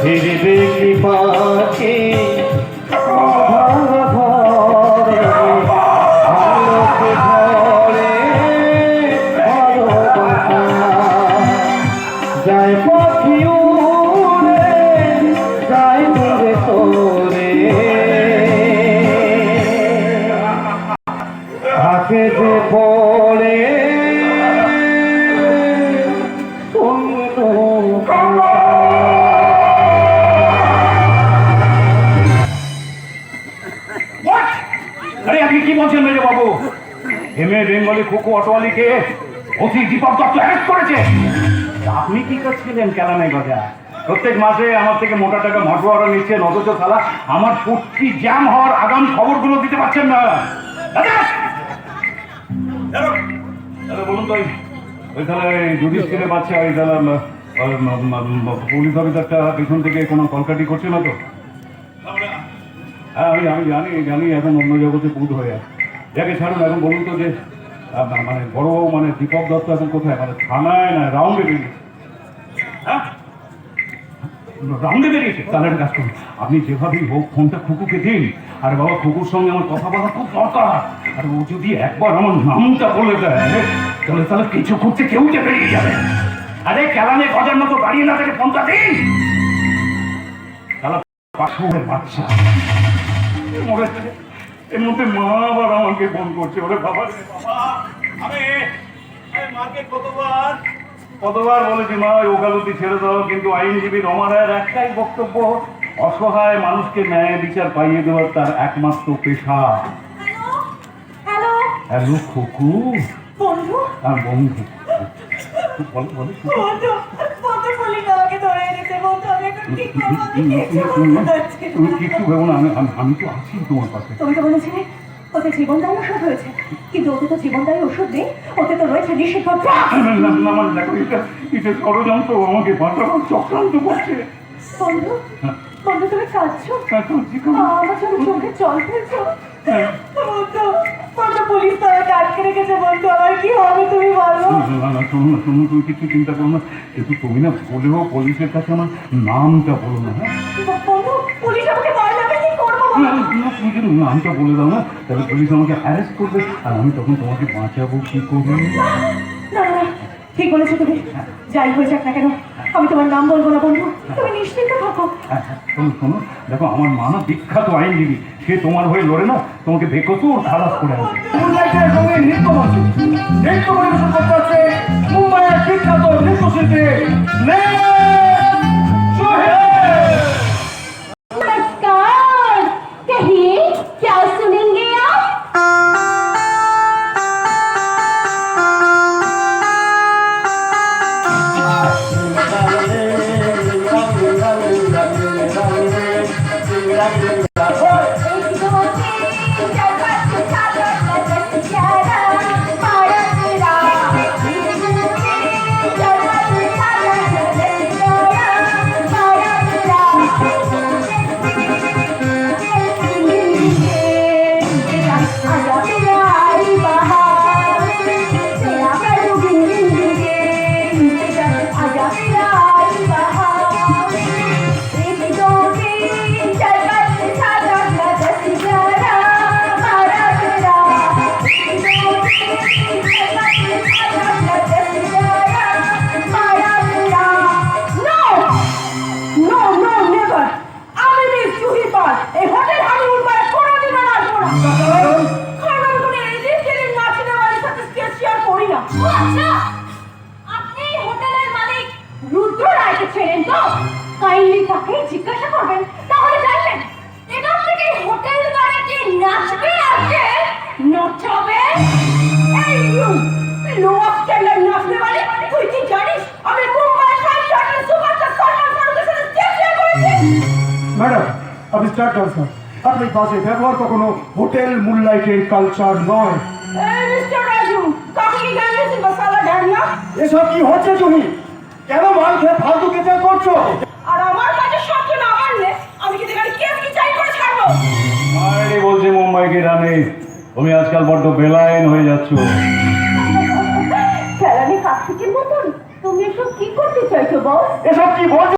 ফিরবে কি M A Bengali খোকো অটোয়ালিকে অতি দীপক দত্ত অ্যারেস্ট করেছে। আপনি কি করছিলেন কেলানাই বাজার? প্রত্যেক মাসে আমার থেকে মোটা টাকা মটওয়ারা নিচ্ছেন অথচ সালা। আমার ফুটকি জ্যাম হওয়ার আগাম খবরগুলো দিতে পারছেন না। বলুন ওই- তাহলে তাহলে পুলিশ পেছন থেকে কোনো কলকাটি করছে না তো? হ্যাঁ আমি আমি জানি জানি, এখন অন্য জগতে পুট হয়ে আছে। যাকে ছাড়ুন এখন বলুন তো যে মানে বড় মানে দীপক দত্ত এখন কোথায়? মানে থানায় না রাউন্ডে বেরিয়েছে? হ্যাঁ? রাউন্ডে বেরিয়েছে? তাহলে কাজ করুন। আপনি যেভাবেই হোক ফোনটা খুকুকে দিন। আর বাবা খুকুর সঙ্গে আমার কথা বলা খুব দরকার। আর ও যদি একবার আমার নামটা বলে দেয়, তাহলে তাহলে কিছু করতে কেউ যে বেরিয়ে যাবে। আরে কেলানে গজার মতো দাঁড়িয়ে না থেকে ফোনটা দিন। তাহলে বাচ্চা। মরেছে এর মধ্যে মা আবার আমাকে ফোন করছে। ওরে বাবা রে আমি মাকে কতবার? কতবার বলেছি মা ওই ওকালতি ছেড়ে দাও কিন্তু আইনজীবী রমা রায়ের একটাই বক্তব্য অসহায় মানুষকে ন্যায় বিচার পাইয়ে দেওয়ার তার একমাত্র পেশা। Hello hello. হ্যালো খুকু। বন্ধু। আর বন্ধু। বলো বলো খুকু। বন্ধু বন্ধু পুলিশ আমাকে ধরে এনেছে এখন কি করব আমি কিছু তুমি- বুঝতে পারছি তুমি কিছু ভেবো না আমি আমি- আমি তো আছি তোমার পাশে। তুমি তো বলেছিলে ওতে জীবনদায়ী ওষুধ হয়েছে। কিন্তু ওতে তো জীবনদায়ী ওষুধ নেই ওতে তো রয়েছে নিষিদ্ধ। ড্রাগ না, না, না, মানে দেখো, এটা এটা ষড়যন্ত্র আমাকে বাঁচাবার চক্রান্ত করছে। বন্ধু বন্ধু তুমি কাঁদছো? এখন কি করব? আমার জন্য চোখে জল ফেলছো? হ্যাঁ। বন্ধু বন্ধু পুলিশ তো আমাকে আটকে রেখেছে বন্ধু আমার কি হবে তুমি বলো? না, না, শোনো না, শোনো, তুমি কিছু চিন্তা করো না। কিন্তু তুমি না বলেও পুলিশের কাছে আমার নামটা বলো না হ্যাঁ? বন্ধু পুলিশ আমাকে কি করব তুমি নামটা বলে দাও না তাহলে পুলিশ আমাকে অ্যারেস্ট করবে আর আমি তখন তোমাকে বাঁচাবো কি করব না ঠিক বলেছ তুমি। যাই হয়ে যাক না কেন আমি তোমার নাম বলব না বন্ধু। তুমি নিশ্চিন্ত থাকো। তুমি হ্যাঁ, শোনো শোনো দেখো আমার মা না বিখ্যাত আইনজীবী। সে তোমার হয়ে লড়ে না তোমাকে বেকসুর খালাস করে মুম্বাইয়ের সঙ্গে নৃত্য পরিবেশন করতে মুম্বাইয়ের বিখ্যাত নৃত্যশিল্পী কাইন্ডলি তাকে জিজ্ঞাসা করবেন তাহলে জানবেন এখান থেকে হোটেল নাচবে নচাবে? এই নাচতে তুই কি জানিস আমি Mumbai five star superstar Salman ফারুকের সাথে করেছি? ম্যাডাম আপনি স্টার্ট করুন স্যার আপনার পাশে ব্যবহার কখনো হোটেল মুনলাইটের কালচার নয়। মিস্টার রাজু গান এসব কি হচ্ছে তুমি? কেন মাল খেয়ে ফালতু কেটে করছ? তুমি আজকাল বড্ড বেলাইন হয়ে যাচ্ছ। মতন? তুমি এসব কি করতে চাইছো বস? এসব কি বলছো?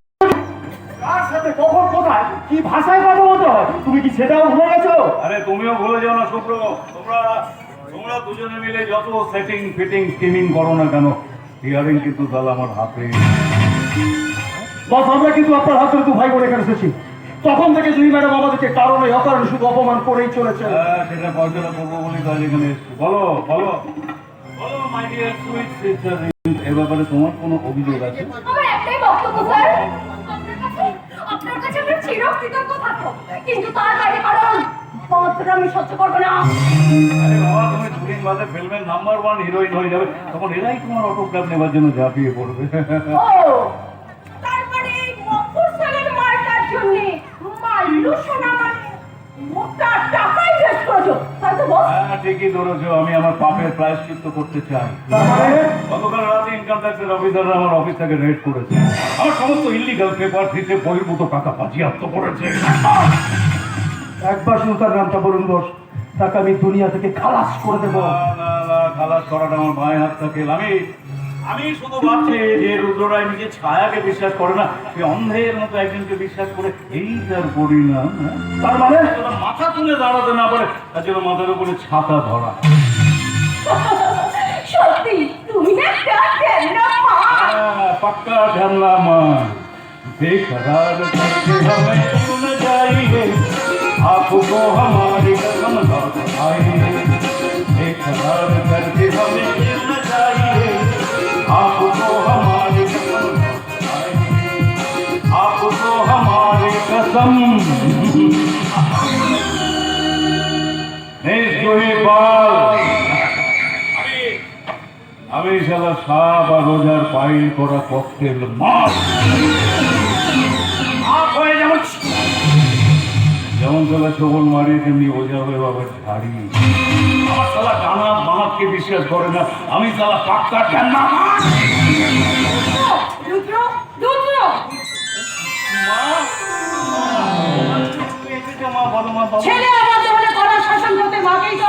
কি ভাষায় কথা বলতে হয়? তুমি কি সেটাও ভুলে গেছো? আরে তুমিও ভুলে যাও না শুক্র তোমরা তোমরা দুজনে মিলে যত সেটিং ফিটিং স্কিমিং করো না কেন হিয়ারিং কিন্তু তাহলে আমার হাতে। বস আমরা কিন্তু আপনার হাত দু ভাই বোন এখানে এসেছি। তখন থেকে জুই ম্যাডাম আমাদেরকে কারণে অকারণে শুধু অপমান করেই চলেছে হ্যাঁ, সেটা ফয়সলা করব বলে তাই এখানে বলো বলো। বলো মাই ডিয়ার সুইট সিস্টার এ ব্যাপারে তোমার কোনো অভিযোগ আছে? আমার একটাই বক্তব্য স্যার। আপনার কাছে আপনার চিরকৃতজ্ঞ থাকব কিন্তু তার বাইরে কারণ পত্রটা আমি সহ্য করব না। আরে বাবা তুমি দুদিন বাদে ফিল্মের নাম্বার ওয়ান হিরোইন হয়ে যাবে। তখন এরাই তোমার অটোগ্রাফ নেবার জন্য ঝাঁপিয়ে পড়বে। ও ঠিকই ধরেছো। আমি আমার পাপের প্রায়শ্চিত্ত করতে চাই। গতকাল রাতে ইনকাম ট্যাক্সের অফিসাররা আমার অফিস থেকে রেড করেছে। আমার সমস্ত ইলিগাল পেপার দিতে বহির্ভূত টাকা বাজিয়াপ্ত করেছে। একবার শুধু তার নামটা বলুন বস। তাকে আমি দুনিয়া থেকে খালাস করে দেবো। না, না, না, খালাস করাটা আমার মায়ের হাত থেকে আমি আমি শুধু ভাবছি যে রুদ্ররায় নিজের ছায়াকে বিশ্বাস করে না সে অন্ধের মতো একজনকে বিশ্বাস করে এই তার পরিণাম হ্যাঁ? তার মানে তোরা মাথা তুলে দাঁড়াতে না পারে তার জন্য মাথার উপরে ছাতা ধরা সত্যি তুমি একটা ঢ্যামনা মা हाँ, पक्का ढलना मान बेकरार करके हमें सुन जाइए आपको हमारी कसम लौट आइए শালা সাপ আর রোজার পাইল করা ককটেল মাছ। যেমন শালা ছবল মারি তেমনি ওজা হয়ে বাবা ঝাড়ি। আমার শালা ডানা বাঁধকে বিশ্বাস করে না আমি শালা পাক্কা মা। বাবা ছেলে আমার দেহলে করা শাসন করতে মাকেই তো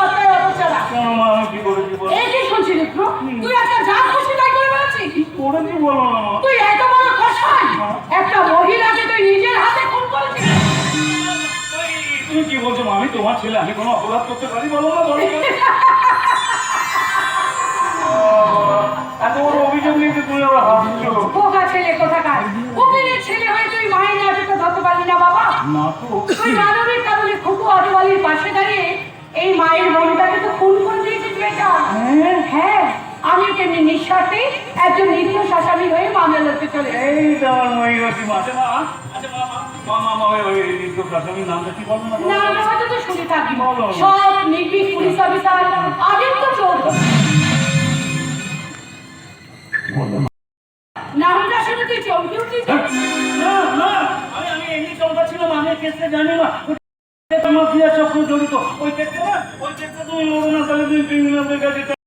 অপচারা কেন মা আমি কি করেছি বলো এই কি শুনছি রুদ্র তুই একটা যা খুশি তাই করে বেড়াচ্ছিস? করেছি বলো না মা? তুই এত বড় কষাই একটা মহিলাকে তুই নিজের হাতে খুন করেছিস? তুমি কি বলছো মা? আমি তোমার ছেলে আমি কোনো অপরাধ করতে পারি বলো না বলো এত বড় অভিযোগ নিয়ে যে তুমি আবার হাসছো। বোকা ছেলে কোথাকার? উকিলের ছেলে হয়ে তুই মায়ের নাটকটা ধরতে পারলি না বাবা? না তো তুই খুকু পাশে দাঁড়িয়ে এই মায়ের মনটাকে তো খুন করে দিয়েছিস বেটা। হ্যাঁ? আমি তেমনি নিঃস্বার্থে একজন নিরীহ শাসামি হয়ে মামলা লড়তে চলে। এই তো আমার মা। মা মা মা মা মা মা ওই ওই নিত্য প্রাথমিক নামটা কি বলো না না তো শুনে থাকি। সব নির্ভীক পুলিশ অফিসার আদিত্য চৌধুরী নামটা শুনে তুই চমকে উঠেছিস না না আমি আমি এমনি চমকা জানি না। জড়িত। ওই ক্ষেত্রে ওই ক্ষেত্রে তুমি তাহলে তুমি ক্রিমিনালদের কাছে